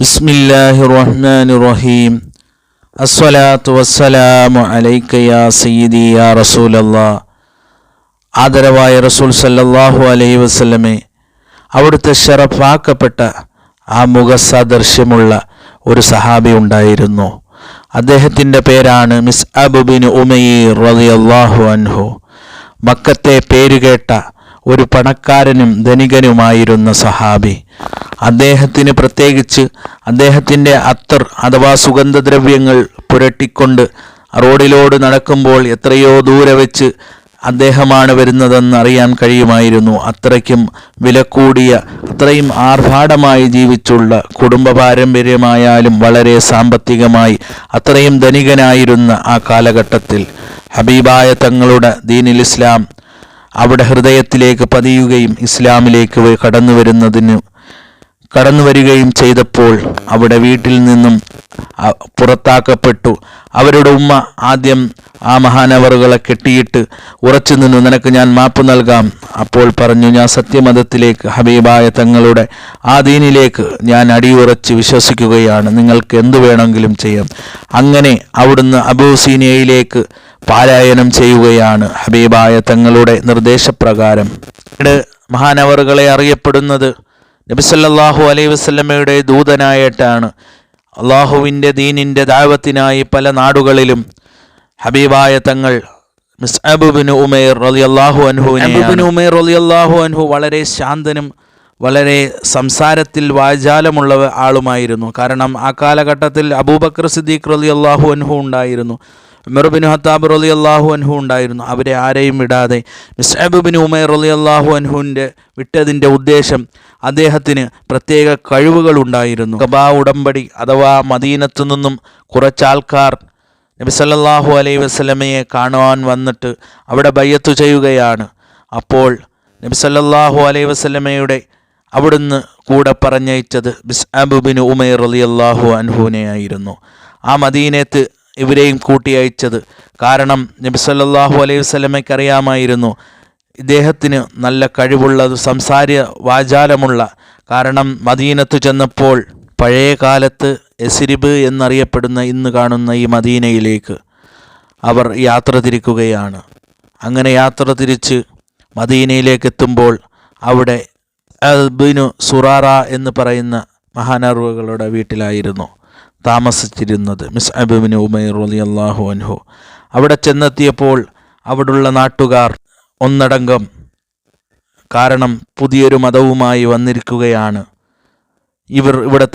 ബിസ്മില്ലാഹി റഹ്മാൻ റഹീം അസ്വലാത്തു വസ്സലാമു അലൈക്ക യാ സയ്യിദി യാ റസൂലല്ലാ. ആദരവായ റസൂൽ സല്ലല്ലാഹു അലൈഹി വസല്ലമേ അവിടുത്തെ ഷറഫാക്കപ്പെട്ട ആ മുഖസാദൃശ്യമുള്ള ഒരു സഹാബി ഉണ്ടായിരുന്നു. അദ്ദേഹത്തിന്റെ പേരാണ് മിസ് അബുബിൻ ഉമയ്യ റളിയല്ലാഹു അൻഹു. മക്കത്തെ പേരുകേട്ട ഒരു പണക്കാരനും ധനികനുമായിരുന്ന സഹാബി. അദ്ദേഹത്തിന് പ്രത്യേകിച്ച് അദ്ദേഹത്തിന്റെ അത്തർ അഥവാ സുഗന്ധദ്രവ്യങ്ങൾ പുരട്ടിക്കൊണ്ട് റോഡിലോട് നടക്കുമ്പോൾ എത്രയോ ദൂരെ വെച്ച് അദ്ദേഹമാണ് വരുന്നതെന്ന് അറിയാൻ കഴിയുമായിരുന്നു. അത്രയ്ക്കും വില കൂടിയ അത്രയും ആർഭാടമായി ജീവിച്ചുള്ള കുടുംബ പാരമ്പര്യമായാലും വളരെ സാമ്പത്തികമായി അത്രയും ധനികനായിരുന്ന ആ കാലഘട്ടത്തിൽ ഹബീബായ തങ്ങളുടെ ദീനിൽ ഇസ്ലാം അവിടെ ഹൃദയത്തിലേക്ക് പതിയുകയും ഇസ്ലാമിലേക്ക് കടന്നു വരുന്നതിന് കടന്നു വരികയും ചെയ്തപ്പോൾ അവിടെ വീട്ടിൽ നിന്നും പുറത്താക്കപ്പെട്ടു. അവരുടെ ഉമ്മ ആദ്യം ആ മഹാനവറുകളെ കെട്ടിയിട്ട് ഉറച്ചു നിന്നു നിനക്ക് ഞാൻ മാപ്പ് നൽകാം. അപ്പോൾ പറഞ്ഞു ഞാൻ സത്യമതത്തിലേക്ക് ഹബീബായ തങ്ങളുടെ ആ ദീനിലേക്ക് ഞാൻ അടിയുറച്ച് വിശ്വസിക്കുകയാണ്. നിങ്ങൾക്ക് എന്തു വേണമെങ്കിലും ചെയ്യാം. അങ്ങനെ അവിടുന്ന് അബൂസീനയിലേക്ക് പാലായനം ചെയ്യുകയാണ് ഹബീബായ തങ്ങളുടെ നിർദ്ദേശപ്രകാരം. മഹാനവറുകളെ അറിയപ്പെടുന്നത് നബിസല്ലാഹു അലൈഹി വസ്ലമയുടെ ദൂതനായിട്ടാണ് അള്ളാഹുവിന്റെ ദീനിന്റെ ദാവത്തിനായി പല നാടുകളിലും ഹബീബായ തങ്ങൾ മിസ്അബുബിന് ഉമേർ റളിയല്ലാഹു അൻഹുവിനെ ഉമേർ റളിയല്ലാഹു അൻഹു വളരെ ശാന്തനും വളരെ സംസാരത്തിൽ വാചാലമുള്ള ആളുമായിരുന്നു. കാരണം ആ കാലഘട്ടത്തിൽ അബൂബക്കർ സിദ്ദീഖ് റലി അള്ളാഹു അൻഹു ഉണ്ടായിരുന്നു. ഉമർബിൻ ഹത്താബ് റലി അള്ളാഹു അൻഹു ഉണ്ടായിരുന്നു. അവരെ ആരെയും വിടാതെ മിസ്അബിൻ ഉമേർ റലി അള്ളാഹു അൻഹുവിന്റെ വിട്ടതിന്റെ ഉദ്ദേശം അദ്ദേഹത്തിന് പ്രത്യേക കഴിവുകളുണ്ടായിരുന്നു കബാ ഉടമ്പടി അഥവാ മദീനത്തു നിന്നും കുറച്ചാൾക്കാർ നബി സല്ലല്ലാഹു അലൈഹി വസല്ലമയെ കാണുവാൻ വന്നിട്ട് അവിടെ ബയ്യത്തു ചെയ്യുകയാണ്. അപ്പോൾ നബി സല്ലല്ലാഹു അലൈഹി വസല്ലമയുടെ അവിടുന്ന് കൂടെ പറഞ്ഞയച്ചത് ബിസ് അബുബിൻ ഉമേർ അലി അള്ളാഹു റളിയല്ലാഹു അൻഹുവിനെയായിരുന്നു. ആ മദീനത്ത് ഇവരെയും കൂട്ടി അയച്ചത് കാരണം നബി സല്ലല്ലാഹു അലൈഹി വസല്ലമയ്ക്ക് അറിയാമായിരുന്നു ഇദ്ദേഹത്തിന് നല്ല കഴിവുള്ളത് സംസാര വാചാലമുള്ള. കാരണം മദീനത്ത് ചെന്നപ്പോൾ പഴയ കാലത്ത് എസിരിബ് എന്നറിയപ്പെടുന്ന ഇന്ന് കാണുന്ന ഈ മദീനയിലേക്ക് അവർ യാത്ര തിരിക്കുകയാണ്. അങ്ങനെ യാത്ര തിരിച്ച് മദീനയിലേക്ക് എത്തുമ്പോൾ അവിടെ അൽബിനു സുറാറ എന്ന് പറയുന്ന മഹാനറുകളുടെ വീട്ടിലായിരുന്നു. താമസിച്ചിരുന്നത്. മിസ് അബിബിന് ഉമൈർ അലി അള്ളാഹു അൻഹു. അവിടെ ചെന്നെത്തിയപ്പോൾ അവിടുള്ള നാട്ടുകാർ ഒന്നടങ്കം കാരണം പുതിയൊരു മതവുമായി വന്നിരിക്കുകയാണ്. ഇവർ ഇവിടെ